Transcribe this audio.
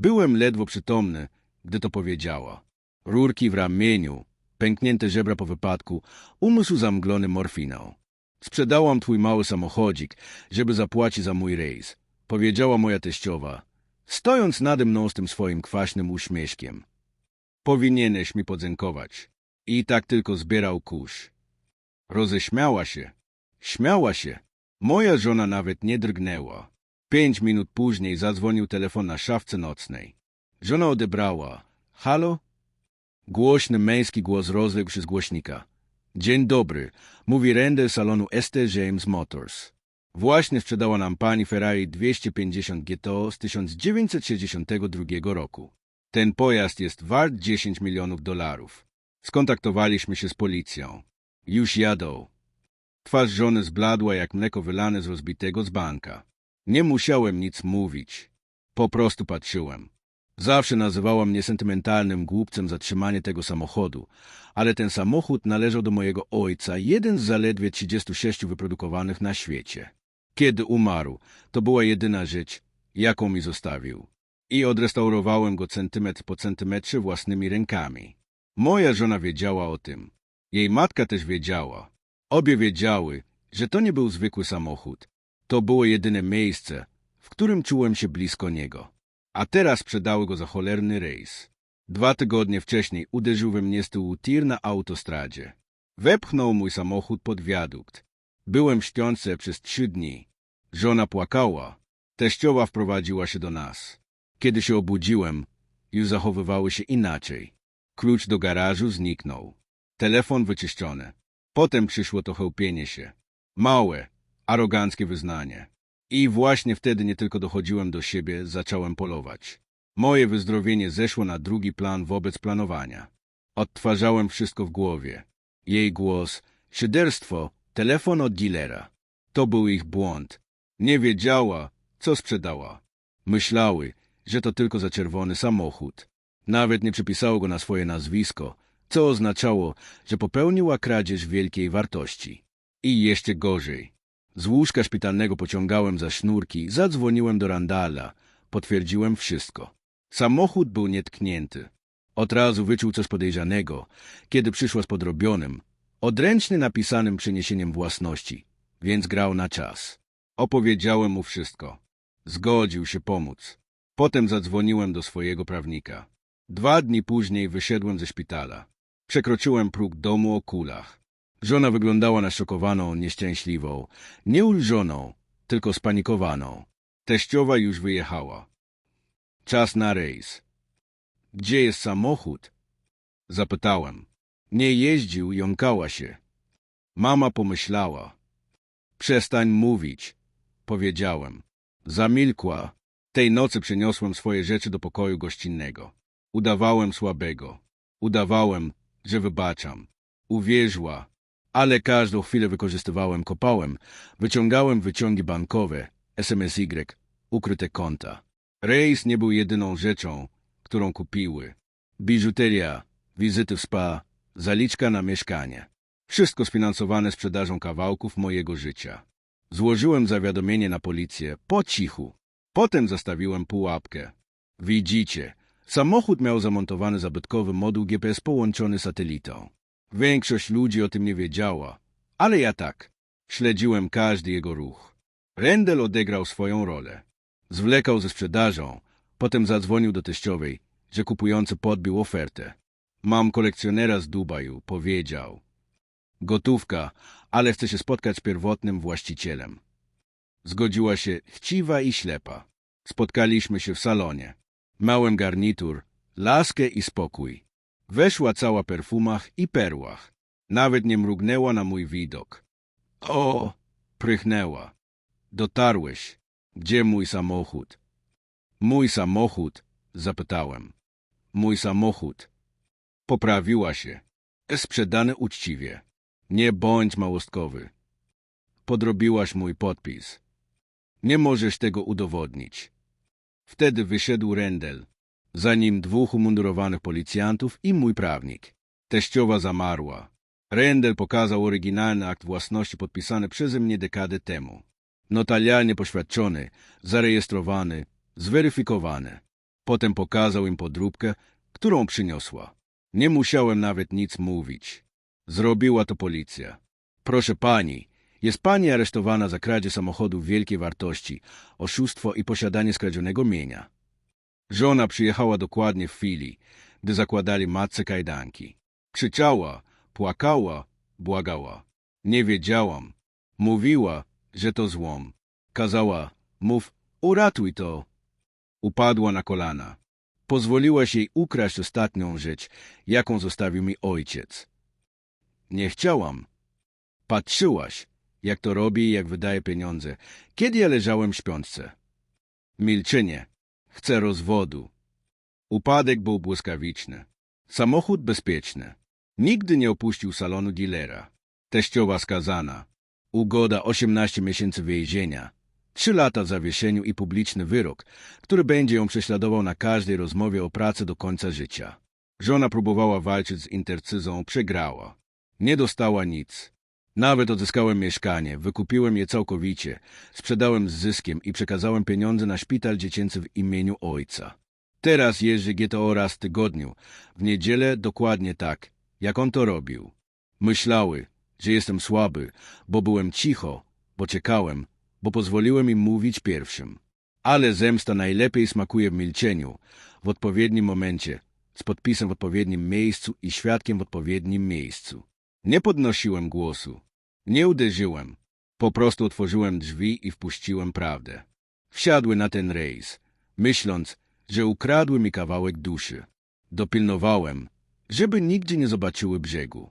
Byłem ledwo przytomny, gdy to powiedziała. Rurki w ramieniu, pęknięte żebra po wypadku, umysł zamglony morfiną. Sprzedałam twój mały samochodzik, żeby zapłacić za mój rejs, powiedziała moja teściowa, stojąc nade mną z tym swoim kwaśnym uśmieszkiem. Powinieneś mi podziękować. I tak tylko zbierał kurz. Roześmiała się. Śmiała się. Moja żona nawet nie drgnęła. Pięć minut później zadzwonił telefon na szafce nocnej. Żona odebrała. Halo? Głośny męski głos rozległ się z głośnika. Dzień dobry, mówi Render salonu ST James Motors. Właśnie sprzedała nam pani Ferrari 250 GTO z 1962 roku. Ten pojazd jest wart 10 milionów dolarów. Skontaktowaliśmy się z policją. Już jadą. Twarz żony zbladła jak mleko wylane z rozbitego dzbanka. Nie musiałem nic mówić. Po prostu patrzyłem. Zawsze nazywała mnie sentymentalnym głupcem za trzymanie tego samochodu, ale ten samochód należał do mojego ojca, jeden z zaledwie 36 wyprodukowanych na świecie. Kiedy umarł, to była jedyna rzecz, jaką mi zostawił. I odrestaurowałem go centymetr po centymetrze własnymi rękami. Moja żona wiedziała o tym. Jej matka też wiedziała. Obie wiedziały, że to nie był zwykły samochód. To było jedyne miejsce, w którym czułem się blisko niego. A teraz sprzedały go za cholerny rejs. Dwa tygodnie wcześniej uderzył we mnie z tyłu tir na autostradzie. Wepchnął mój samochód pod wiadukt. Byłem śpiące przez trzy dni. Żona płakała. Teściowa wprowadziła się do nas. Kiedy się obudziłem, już zachowywały się inaczej. Klucz do garażu zniknął. Telefon wyczyszczony. Potem przyszło to chełpienie się. Małe, aroganckie wyznanie. I właśnie wtedy nie tylko dochodziłem do siebie, zacząłem polować. Moje wyzdrowienie zeszło na drugi plan wobec planowania. Odtwarzałem wszystko w głowie. Jej głos, szyderstwo, telefon od dealera. To był ich błąd. Nie wiedziała, co sprzedała. Myślały, że to tylko za czerwony samochód. Nawet nie przypisało go na swoje nazwisko, co oznaczało, że popełniła kradzież wielkiej wartości. I jeszcze gorzej. Z łóżka szpitalnego pociągałem za sznurki, zadzwoniłem do Randala, potwierdziłem wszystko. Samochód był nietknięty. Od razu wyczuł coś podejrzanego, kiedy przyszła z podrobionym, odręcznie napisanym przeniesieniem własności, więc grał na czas. Opowiedziałem mu wszystko. Zgodził się pomóc. Potem zadzwoniłem do swojego prawnika. Dwa dni później wyszedłem ze szpitala. Przekroczyłem próg domu o kulach. Żona wyglądała na szokowaną, nieszczęśliwą, nie ulżoną, tylko spanikowaną. Teściowa już wyjechała. Czas na rejs. Gdzie jest samochód? Zapytałem. Nie jeździł, jąkała się. Mama pomyślała. Przestań mówić, powiedziałem. Zamilkła. Tej nocy przyniosłem swoje rzeczy do pokoju gościnnego. Udawałem słabego. Udawałem, że wybaczam. Uwierzyła, ale każdą chwilę wykorzystywałem kopałem, wyciągałem wyciągi bankowe, SMSY, ukryte konta. Rejs nie był jedyną rzeczą, którą kupiły. Biżuteria, wizyty w spa, zaliczka na mieszkanie. Wszystko sfinansowane sprzedażą kawałków mojego życia. Złożyłem zawiadomienie na policję po cichu. Potem zastawiłem pułapkę. Widzicie, samochód miał zamontowany zabytkowy moduł GPS połączony satelitą. Większość ludzi o tym nie wiedziała, ale ja tak. Śledziłem każdy jego ruch. Rendel odegrał swoją rolę. Zwlekał ze sprzedażą, potem zadzwonił do teściowej, że kupujący podbił ofertę. Mam kolekcjonera z Dubaju, powiedział. Gotówka, ale chcę się spotkać z pierwotnym właścicielem. Zgodziła się chciwa i ślepa. Spotkaliśmy się w salonie. Małem garnitur, laskę i spokój. Weszła cała perfumach i perłach. Nawet nie mrugnęła na mój widok. O! Prychnęła. Dotarłeś. Gdzie mój samochód? Mój samochód? Zapytałem. Mój samochód. Poprawiła się. Sprzedany uczciwie. Nie bądź małostkowy. Podrobiłaś mój podpis. Nie możesz tego udowodnić. Wtedy wyszedł Rendel, za nim dwóch umundurowanych policjantów i mój prawnik. Teściowa zamarła. Rendel pokazał oryginalny akt własności podpisany przeze mnie dekadę temu. Notarialnie poświadczony, zarejestrowany, zweryfikowany. Potem pokazał im podróbkę, którą przyniosła. Nie musiałem nawet nic mówić. Zrobiła to policja. Proszę pani, jest pani aresztowana za kradzież samochodu wielkiej wartości, oszustwo i posiadanie skradzionego mienia. Żona przyjechała dokładnie w chwili, gdy zakładali matce kajdanki. Krzyczała, płakała, błagała. Nie wiedziałam. Mówiła, że to złom. Kazała, mów, uratuj to. Upadła na kolana. Pozwoliłaś jej ukraść ostatnią rzecz, jaką zostawił mi ojciec. Nie chciałam. Patrzyłaś, jak to robi i jak wydaje pieniądze, kiedy ja leżałem w śpiączce. Milczenie. Chcę rozwodu. Upadek był błyskawiczny. Samochód bezpieczny. Nigdy nie opuścił salonu dealera. Teściowa skazana. Ugoda 18 miesięcy więzienia. Trzy lata w zawieszeniu i publiczny wyrok, który będzie ją prześladował na każdej rozmowie o pracy do końca życia. Żona próbowała walczyć z intercyzą, przegrała. Nie dostała nic. Nawet odzyskałem mieszkanie, wykupiłem je całkowicie, sprzedałem z zyskiem i przekazałem pieniądze na szpital dziecięcy w imieniu ojca. Teraz jeżdżę GTO raz w tygodniu, w niedzielę dokładnie tak, jak on to robił. Myślały, że jestem słaby, bo byłem cicho, bo czekałem, bo pozwoliłem im mówić pierwszym. Ale zemsta najlepiej smakuje w milczeniu, w odpowiednim momencie, z podpisem w odpowiednim miejscu i świadkiem w odpowiednim miejscu. Nie podnosiłem głosu, nie uderzyłem, po prostu otworzyłem drzwi i wpuściłem prawdę. Wsiadły na ten rejs, myśląc, że ukradły mi kawałek duszy. Dopilnowałem, żeby nigdzie nie zobaczyły brzegu.